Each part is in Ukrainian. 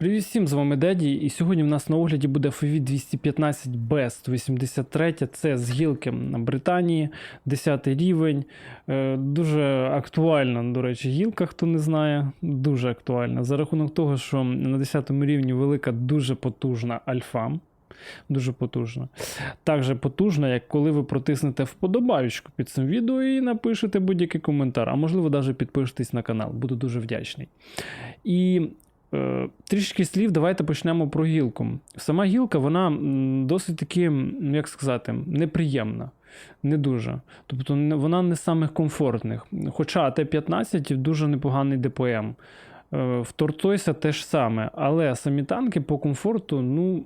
Привіт всім, з вами Деді, і сьогодні в нас на огляді буде FOV 215 b 183 це з гілки на Британії, 10 рівень. Е, Дуже актуальна, до речі, гілка, хто не знає, дуже актуальна. За рахунок того, що на 10 рівні велика, дуже потужна альфа. Дуже потужна. Так потужна, як коли ви протиснете вподобаючку під цим відео і напишете будь-який коментар, а можливо, навіть підпишетесь на канал. Буду дуже вдячний. І Трішки слів, давайте почнемо про гілку. Сама гілка, вона досить таки, як сказати, неприємна. Не дуже. Тобто вона не з самих комфортних. Хоча Т-15 дуже непоганий ДПМ. Е, В Тортойса теж саме, але самі танки по комфорту, ну,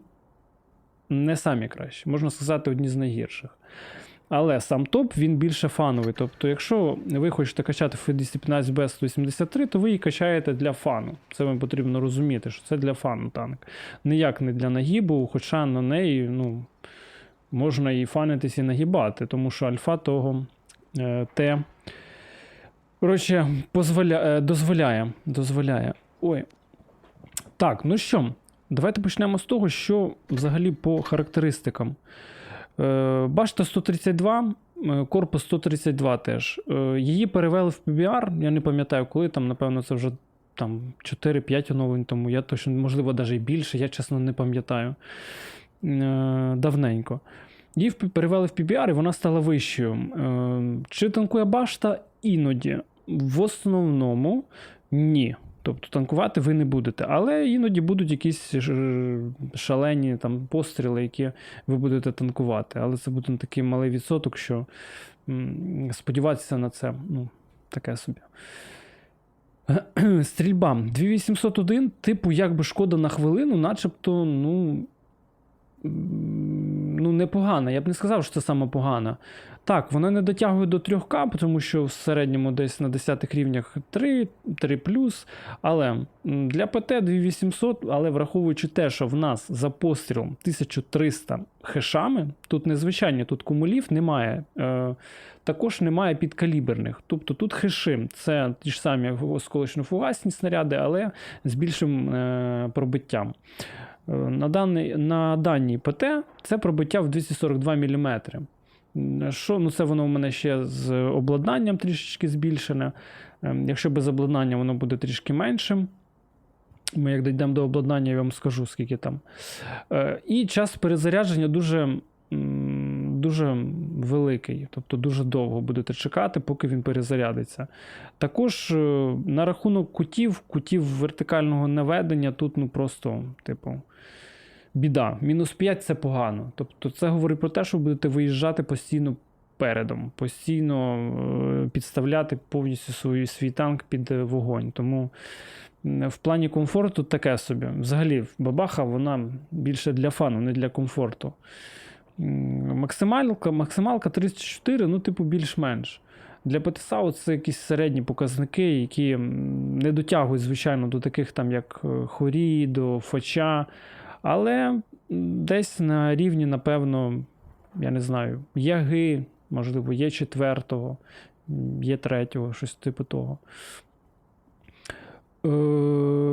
не самі кращі. Можна сказати, одні з найгірших. Але сам топ він більше фановий. Тобто, якщо ви хочете качати F215 b 183, то ви її качаєте для фану. Це вам потрібно розуміти, що це для фану танк. Ніяк не для нагібу, хоча на неї ну, можна і фанитись, і нагибати, тому що альфа того е, Т. Коротше, позволя... е, дозволяє. дозволяє. Ой. Так, ну що, давайте почнемо з того, що взагалі по характеристикам. Е, Башта 132, е, корпус 132 теж. Е, Її перевели в PBR, я не пам'ятаю, коли там, напевно, це вже там 4-5 оновлень тому. Я точно, можливо, навіть більше, я чесно не пам'ятаю. Давненько. Її перевели в PBR, і вона стала вищою. Чи танкує башта? Іноді. В основному ні. Тобто танкувати ви не будете. Але іноді будуть якісь шалені там постріли, які ви будете танкувати. Але це буде такий малий відсоток, що сподіватися на це, ну, таке собі. Стрільба 2801, типу, як би шкода на хвилину, начебто, ну. Ну, непогана. Я б не сказав, що це саме погана. Так, вона не дотягує до 3К, тому що в середньому десь на 10 рівнях 3, 3 але для ПТ 2800, але враховуючи те, що в нас за пострілом 1300 хешами, тут незвичайні, тут кумулів немає. Е, також немає підкаліберних. Тобто тут хеши це ті ж самі осколочно-фугасні снаряди, але з більшим е, пробиттям. Е, На, даний, на даній ПТ це пробиття в 242 мм. Що, ну це воно у мене ще з обладнанням трішечки збільшене. Ем, Якщо без обладнання, воно буде трішки меншим. Ми як дійдемо до обладнання, я вам скажу, скільки там. Е, І час перезарядження дуже, дуже великий, тобто дуже довго будете чекати, поки він перезарядиться. Також е, на рахунок кутів, кутів вертикального наведення, тут ну просто, типу, біда. Мінус 5 це погано. Тобто це говорить про те, що будете виїжджати постійно передом, постійно е, підставляти повністю свій, свій танк під е, вогонь. Тому в плані комфорту таке собі. Взагалі, бабаха вона більше для фану, не для комфорту. Максималка, максималка 34, ну, типу, більш-менш. Для ПТСАУ це якісь середні показники, які не дотягують, звичайно, до таких там, як е, Хорі, до Фоча. Але десь на рівні, напевно, я не знаю, Яги, можливо, є четвертого, є третього, щось типу того. Е,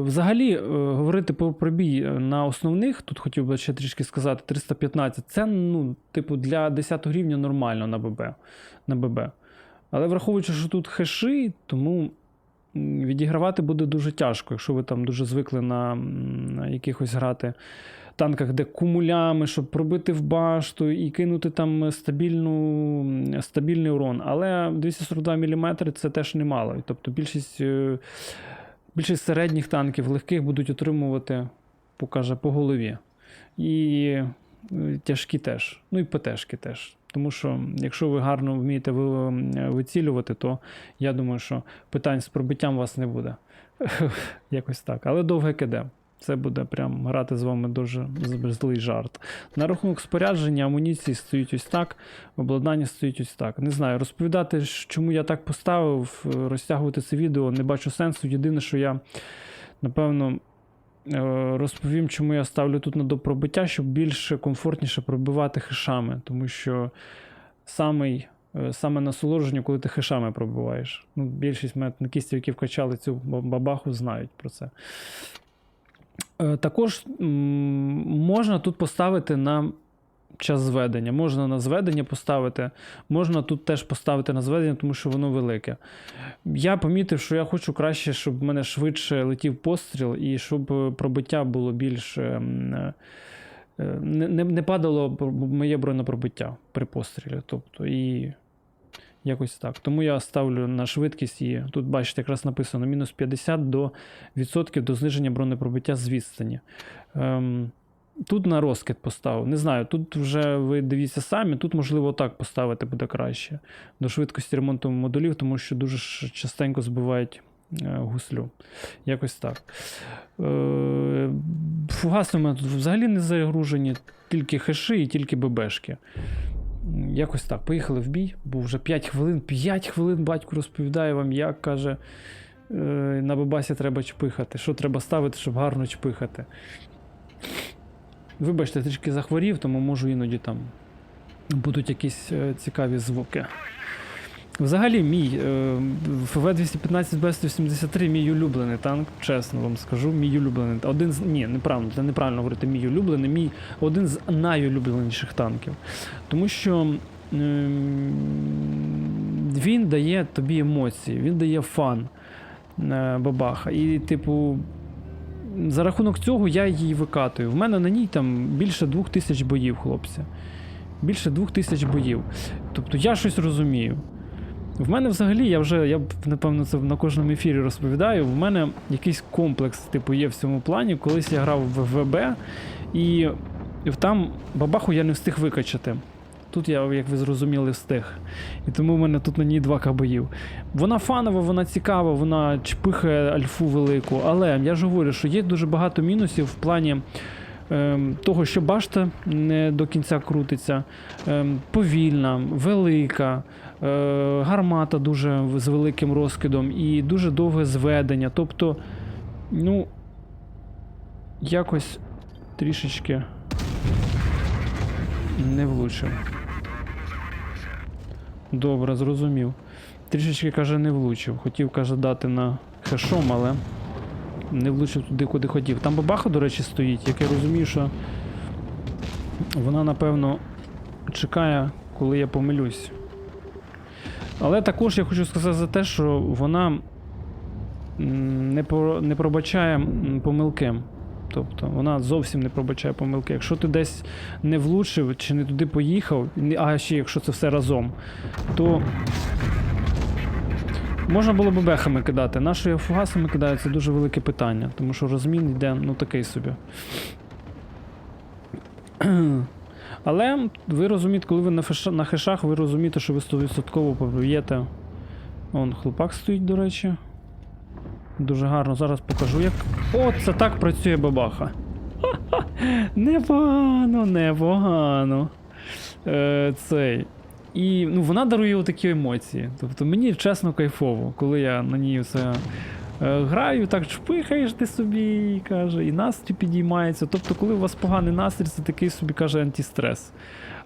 Взагалі, е, говорити про пробій е, на основних, тут хотів би ще трішки сказати, 315, це, ну, типу, для 10 рівня нормально на ББ. На ББ. Але враховуючи, що тут хеші, тому відігравати буде дуже тяжко, якщо ви там дуже звикли на, на якихось грати танках, де кумулями, щоб пробити в башту і кинути там стабільну, стабільний урон. Але 242 мм це теж немало. Тобто більшість, е, більшість середніх танків легких будуть отримувати, покаже, по голові. І е, тяжкі теж. Ну і ПТшки теж. Тому що, якщо ви гарно вмієте вицілювати, то я думаю, що питань з пробиттям у вас не буде. Якось так. Але довге КД. Це буде прям грати з вами дуже злий жарт. На рахунок спорядження, амуніції стоїть ось так, обладнання стоїть ось так. Не знаю, розповідати, чому я так поставив, розтягувати це відео, не бачу сенсу. Єдине, що я, напевно, розповім, чому я ставлю тут на допробиття, щоб більш комфортніше пробивати хешами, тому що самий. е, Саме насолодження, коли ти хешами пробиваєш. Ну, більшість метникістів, які вкачали цю бабаху, знають про це. Е, Також можна тут поставити на час зведення. Можна на зведення поставити, можна тут теж поставити на зведення, тому що воно велике. Я помітив, що я хочу краще, щоб в мене швидше летів постріл і щоб е, пробиття було більш. е, м, е, е, Не, не, не падало моє бронепробиття при пострілі. Тобто, і якось так. Тому я ставлю на швидкість і тут, бачите, якраз написано мінус 50 до відсотків до зниження бронепробиття з відстані. Ем, тут на розкид поставив. Не знаю, тут вже ви дивіться самі, тут можливо так поставити буде краще. До швидкості ремонту модулів, тому що дуже частенько збивають е, гуслю. Якось так. Е, фугаси у мене тут взагалі не загружені, тільки хеші і тільки ББшки. Якось так. Поїхали в бій, бо вже 5 хвилин, 5 хвилин батько розповідає вам, як каже. е, На бабасі треба чпихати. Що треба ставити, щоб гарно чпихати. Вибачте, трішки захворів, тому можу іноді там будуть якісь е, цікаві звуки. Взагалі, мій е, ФВ-215 Б-173 мій улюблений танк, чесно вам скажу, мій улюблений. Один з. Ні, неправильно, це неправильно говорити мій улюблений, мій один з найулюбленіших танків. Тому що ем, він дає тобі емоції, він дає фан е, бабаха. І, типу, за рахунок цього я її викатую. В мене на ній там більше двох тисяч боїв, хлопці. Більше двох тисяч боїв. Тобто я щось розумію. В мене взагалі, я вже, я напевно, це на кожному ефірі розповідаю. В мене якийсь комплекс, типу, є в цьому плані. Колись я грав в ВБ, і, там бабаху я не встиг викачати. Тут я, як ви зрозуміли, встиг. І тому в мене тут на ній два кабоїв. Вона фанова, вона цікава, вона чпихає альфу велику. Але я ж говорю, що є дуже багато мінусів в плані ем, того, що башта не до кінця крутиться, ем, повільна, велика, е, гармата дуже з великим розкидом і дуже довге зведення. Тобто, ну, якось трішечки не влучив. Добре, зрозумів. Трішечки, каже, не влучив. Хотів, каже, дати на хешом, але не влучив туди, куди хотів. Там бабаха, до речі, стоїть, як я розумію, що вона, напевно, чекає, коли я помилюсь. Але також я хочу сказати за те, що вона не, про, не пробачає помилки. Тобто вона зовсім не пробачає помилки. Якщо ти десь не влучив чи не туди поїхав, а ще якщо це все разом, то можна було б бехами кидати. Нащо я фугасами кидаю, це дуже велике питання, тому що розмін йде ну такий собі. Але ви розумієте, коли ви на, феша, на хешах, ви розумієте, що ви 100% поб'єте. Вон хлопак стоїть, до речі. Дуже гарно, зараз покажу, як. О, це так працює бабаха. Непогано, непогано. Е, цей. І ну, вона дарує такі емоції. Тобто мені чесно кайфово, коли я на ній все е, граю, так чпихаєш ти собі, каже, і настрій підіймається. Тобто, коли у вас поганий настрій, це такий собі каже антистрес.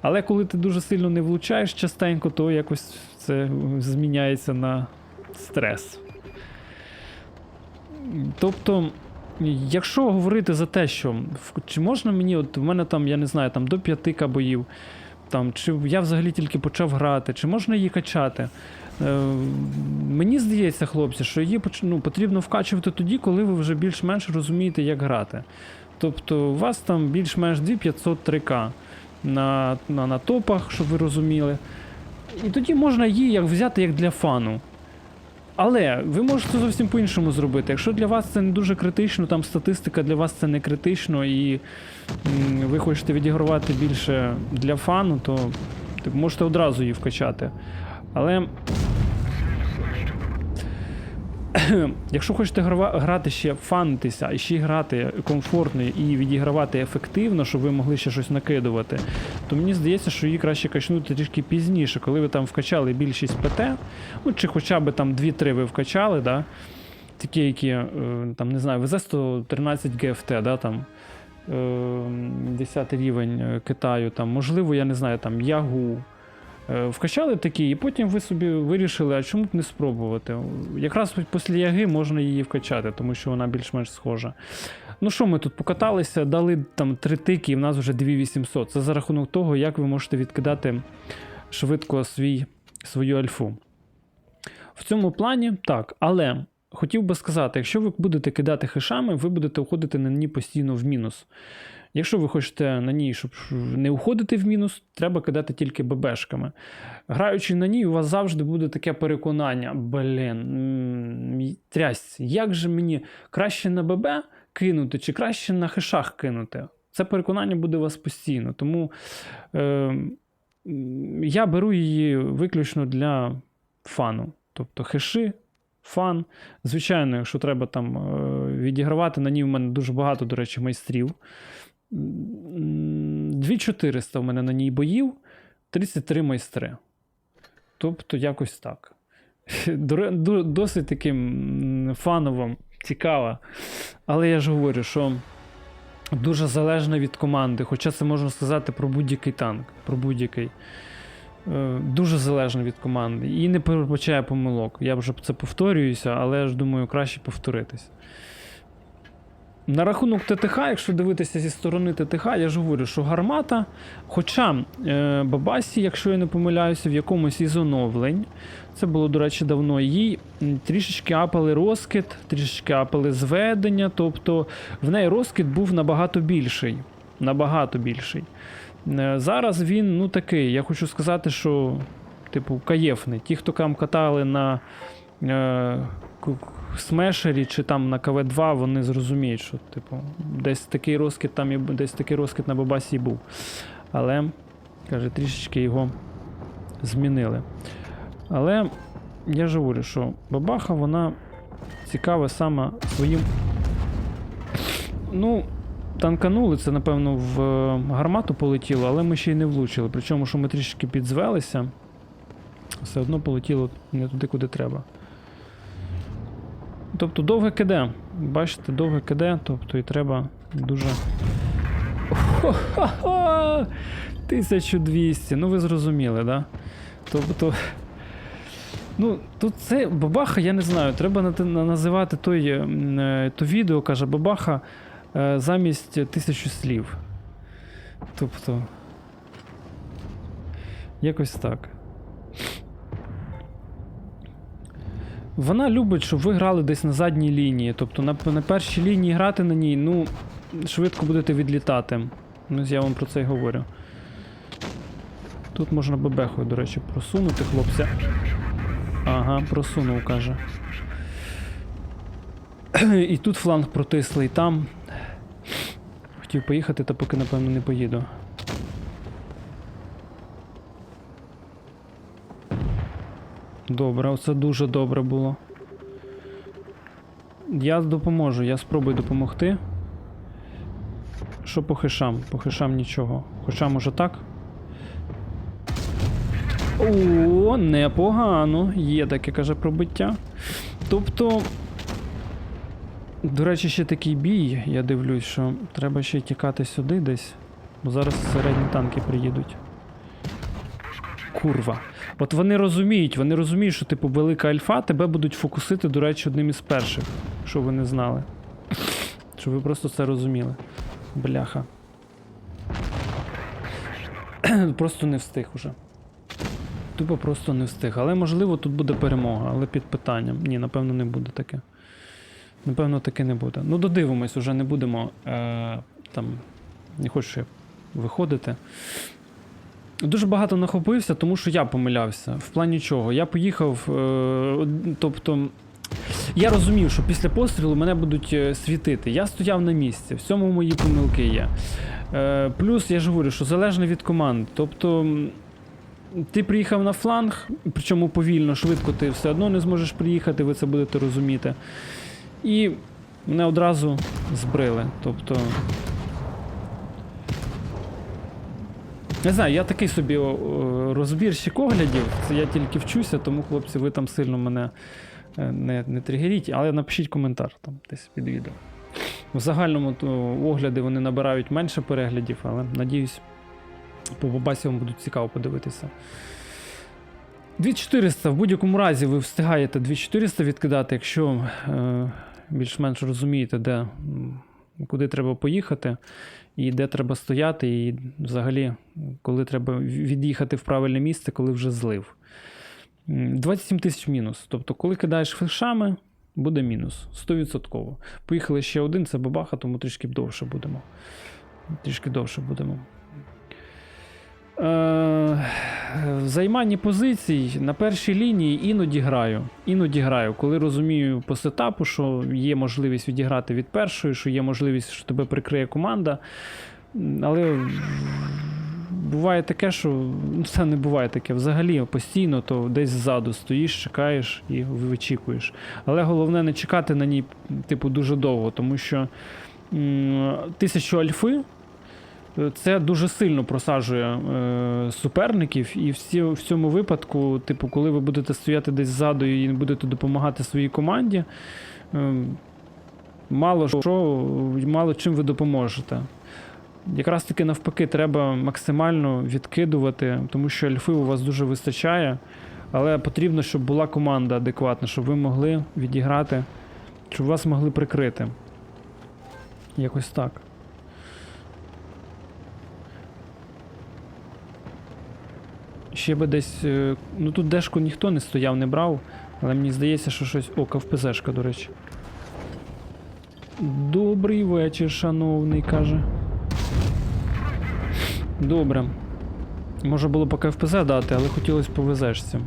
Але коли ти дуже сильно не влучаєш частенько, то якось це зміняється на стрес. Тобто, якщо говорити за те, що чи можна мені, от в мене там, я не знаю, там до 5 кабоїв, там, чи я взагалі тільки почав грати, чи можна її качати? Е, мені здається, хлопці, що її ну, потрібно вкачувати тоді, коли ви вже більш-менш розумієте, як грати. Тобто, у вас там більш-менш 2500 3К на, на, на топах, щоб ви розуміли. І тоді можна її як взяти як для фану. Але ви можете зовсім по-іншому зробити. Якщо для вас це не дуже критично, там статистика для вас це не критично, і ви хочете відігравати більше для фану, то типу, можете одразу її вкачати. Але якщо хочете грати ще фанитися, і ще грати комфортно і відігравати ефективно, щоб ви могли ще щось накидувати, то мені здається, що її краще качнути трішки пізніше, коли ви там вкачали більшість ПТ, ну чи хоча б там 2-3 ви вкачали, да? такі, які е, там, не знаю, ВЗ-113 ГФТ, да, там, е, 10 рівень е, Китаю, там, можливо, я не знаю, там Ягу, Е, Вкачали такі, і потім ви собі вирішили, а чому б не спробувати. Якраз після яги можна її вкачати, тому що вона більш-менш схожа. Ну що, ми тут покаталися, дали там три тики, і в нас вже 2800. Це за рахунок того, як ви можете відкидати швидко свій, свою альфу. В цьому плані так, але хотів би сказати, якщо ви будете кидати хешами, ви будете уходити на ній постійно в мінус. Якщо ви хочете на ній, щоб не уходити в мінус, треба кидати тільки ББшками. Граючи на ній, у вас завжди буде таке переконання: блін, м, як же мені краще на ББ кинути, чи краще на хешах кинути? Це переконання буде у вас постійно. Тому е, я беру її виключно для фану. Тобто хеши, фан. Звичайно, якщо треба там е, відігравати, на ній в мене дуже багато, до речі, майстрів. М, 2400 в мене на ній боїв, 33 майстри. Тобто, якось так. До- до- Досить таким фановим, цікаво. Але я ж говорю, що дуже залежно від команди. Хоча це можна сказати про будь-який танк, про будь-який. Е, Дуже залежно від команди. І не передбачає помилок. Я вже це повторююся, але я ж думаю, краще повторитись. На рахунок ТТХ, якщо дивитися зі сторони ТТХ, я ж говорю, що гармата. Хоча е, Бабасі, якщо я не помиляюся, в якомусь із оновлень, це було, до речі, давно, їй трішечки апали розкид, трішечки апали зведення, тобто в неї розкид був набагато більший. Набагато більший. Е, Зараз він, ну такий, я хочу сказати, що, типу, каєфний. Ті, хто там катали на смешері чи там на КВ2, вони зрозуміють, що, типу, десь такий розкид там і десь такий розкид на Бабасі був. Але, каже, трішечки його змінили. Але я ж говорю, що бабаха, вона цікава саме своїм. Ну, танканули, це, напевно, в е, гармату полетіло, але ми ще й не влучили. Причому, що ми трішки підзвелися, все одно полетіло не туди, куди треба. Тобто довге КД. Бачите, довге КД, тобто і треба дуже. Хо-хо-хо! 1200. Ну ви зрозуміли, да? Тобто. Ну, тут це бабаха, я не знаю. Треба на- на- називати той, е, то відео, каже бабаха, е, замість тисячу слів. Тобто. Якось так. Вона любить, щоб ви грали десь на задній лінії. Тобто на, на першій лінії грати на ній, ну, швидко будете відлітати. Ну, я вам про це й говорю. Тут можна бебехою, до речі, просунути хлопця. Ага, просунув, каже. І тут фланг протисли, і там. Хотів поїхати, та поки, напевно, не поїду. Добре, оце дуже добре було. Я допоможу, я спробую допомогти. Що по хишам? По хишам нічого. Хоча може так? О, непогано. Є таке, каже, пробиття. Тобто. До речі, ще такий бій, я дивлюсь, що треба ще тікати сюди десь. Бо зараз середні танки приїдуть. Курва. От вони розуміють, вони розуміють, що типу велика альфа тебе будуть фокусити, до речі, одним із перших, що ви не знали. Щоб ви просто це розуміли. Бляха. Просто не встиг уже. Тупо просто не встиг. Але можливо тут буде перемога, але під питанням. Ні, напевно, не буде таке. Напевно, таке не буде. Ну, додивимось, уже не будемо е, там. Не хочу виходити. Дуже багато нахопився, тому що я помилявся. В плані чого? Я поїхав. Е, тобто. Я розумів, що після пострілу мене будуть е, світити. Я стояв на місці, в цьому мої помилки є. Е, плюс я ж говорю, що залежно від команд. Тобто. Ти приїхав на фланг, причому повільно, швидко ти все одно не зможеш приїхати, ви це будете розуміти. І мене одразу збрили. Тобто. Не знаю, я такий собі розбірщик оглядів. Це я тільки вчуся, тому, хлопці, ви там сильно мене е, не, не тригеріть, але напишіть коментар там десь під відео. В загальному то огляди вони набирають менше переглядів, але надіюсь, по бабасі вам буде цікаво подивитися. 2400 в будь-якому разі ви встигаєте 2400 відкидати, якщо е, більш-менш розумієте, де, куди треба поїхати, і де треба стояти, і взагалі, коли треба від'їхати в правильне місце, коли вже злив. 27 тисяч мінус. Тобто, коли кидаєш флешами, буде мінус. 100%. Поїхали ще один, це бабаха, тому трішки довше будемо. Трішки довше будемо. Е, в займанні позицій на першій лінії іноді граю. Іноді граю, коли розумію по сетапу, що є можливість відіграти від першої, що є можливість, що тебе прикриє команда. Але буває таке, що ну, це не буває таке. Взагалі постійно то десь ззаду стоїш, чекаєш і вичікуєш. Але головне не чекати на ній, типу, дуже довго, тому що тисячу альфи. Це дуже сильно просаджує е, суперників, і всі, в цьому випадку, типу, коли ви будете стояти десь ззаду і будете допомагати своїй команді, е, мало що, мало чим ви допоможете. Якраз таки навпаки, треба максимально відкидувати, тому що альфи у вас дуже вистачає, але потрібно, щоб була команда адекватна, щоб ви могли відіграти, щоб вас могли прикрити. Якось так. Ще би десь. е, Ну тут дешку ніхто не стояв, не брав, але мені здається, що щось. О, КФПЗшка, до речі. Добрий вечір, шановний, каже. Добре. Може було по КФПЗ дати, але хотілося по ВЗшці.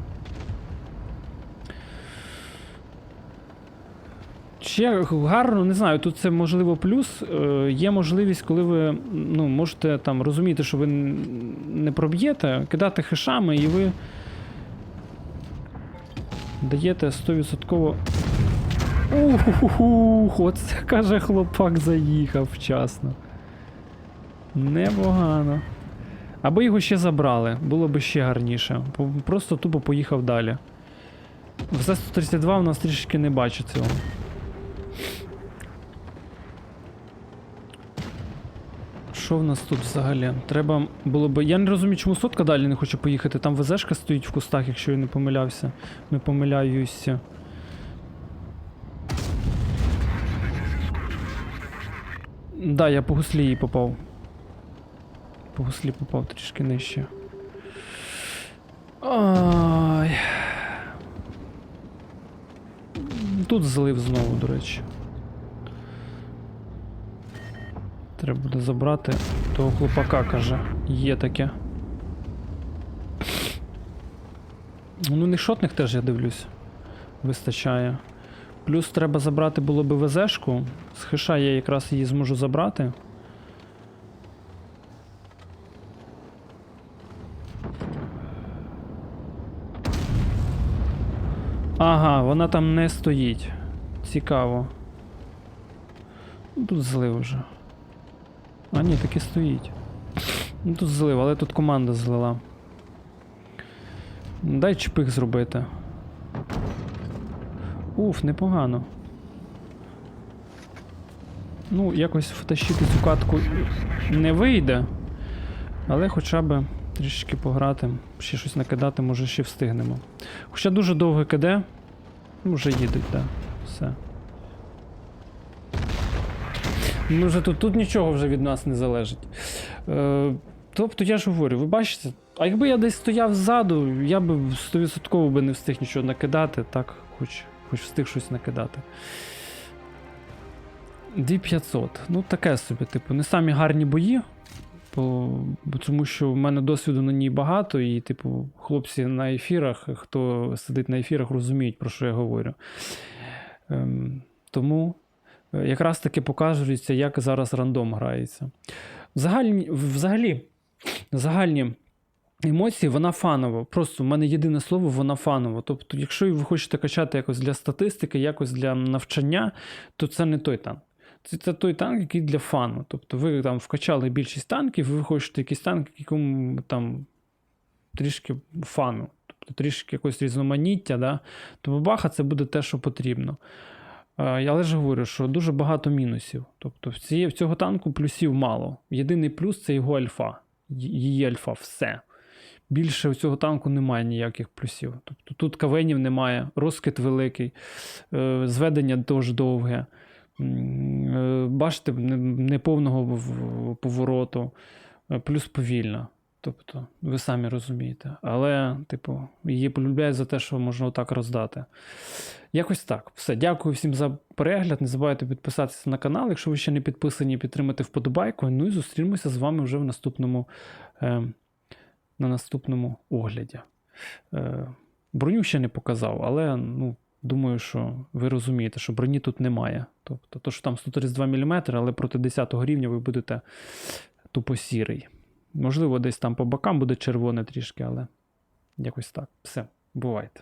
Ще гарно, не знаю, тут це можливо плюс. Е, є можливість, коли ви ну, можете там розуміти, що ви не проб'єте, кидати хешами, і ви даєте 100%. Ух, оце каже хлопак заїхав вчасно. Непогано. Або його ще забрали, було б ще гарніше. Просто тупо поїхав далі. В З-132 у нас трішки не бачу цього. Що в нас тут взагалі? Треба було б. Я не розумію, чому сотка далі не хоче поїхати. Там ВЗшка стоїть в кустах, якщо я не помилявся. Не помиляюся. Да, я по гуслі їй попав. По гуслі попав трішки нижче. Ай. Тут злив знову, до речі. Треба буде забрати того хлопака, каже. Є таке. Ну, не шотних теж я дивлюсь. Вистачає. Плюс треба забрати було би ВЗшку. З хиша я якраз її зможу забрати. Ага, вона там не стоїть. Цікаво. Ну, Тут злив вже. А, ні, таки стоїть. Ну тут злив, але тут команда злила. Дай чпих зробити. Уф, непогано. Ну, якось втащити цю катку не вийде. Але хоча б трішки пограти, ще щось накидати, може ще встигнемо. Хоча дуже довго КД. Ну, вже їдуть, так. Все. Ну, вже тут, тут нічого вже від нас не залежить. Е, тобто я ж говорю, ви бачите, а якби я десь стояв ззаду, я би 100% би не встиг нічого накидати, так, хоч, хоч встиг щось накидати. 2500. Ну, таке собі, типу, не самі гарні бої. Бо, тому що в мене досвіду на ній багато, і, типу, хлопці на ефірах, хто сидить на ефірах, розуміють, про що я говорю. Ем, тому якраз таки показується, як зараз рандом грається. Загальні, взагалі, загальні емоції, вона фанова. Просто в мене єдине слово, вона фанова. Тобто, якщо ви хочете качати якось для статистики, якось для навчання, то це не той танк. Це, це той танк, який для фану. Тобто ви там вкачали більшість танків, ви хочете якийсь танк, якому там трішки фану, тобто трішки якось різноманіття, да? то бабаха це буде те, що потрібно. Е, Я лише говорю, що дуже багато мінусів. Тобто в, в цього танку плюсів мало. Єдиний плюс це його альфа. Її альфа, все. більше у цього танку немає ніяких плюсів. Тобто тут кавенів немає, розкид великий, е, зведення теж довге. Е, Бачите, неповного повороту, плюс повільна. Тобто, ви самі розумієте. Але, типу, її полюбляють за те, що можна отак роздати. Якось так. Все. Дякую всім за перегляд. Не забувайте підписатися на канал. Якщо ви ще не підписані, підтримати вподобайку. Ну і зустрінемося з вами вже в наступному, е, на наступному огляді. Е, броню ще не показав, але ну, думаю, що ви розумієте, що броні тут немає. Тобто, то, що там 132 мм, але проти 10 рівня ви будете тупо сірий. Можливо, десь там по бокам буде червоне трішки, але якось так. Все, бувайте.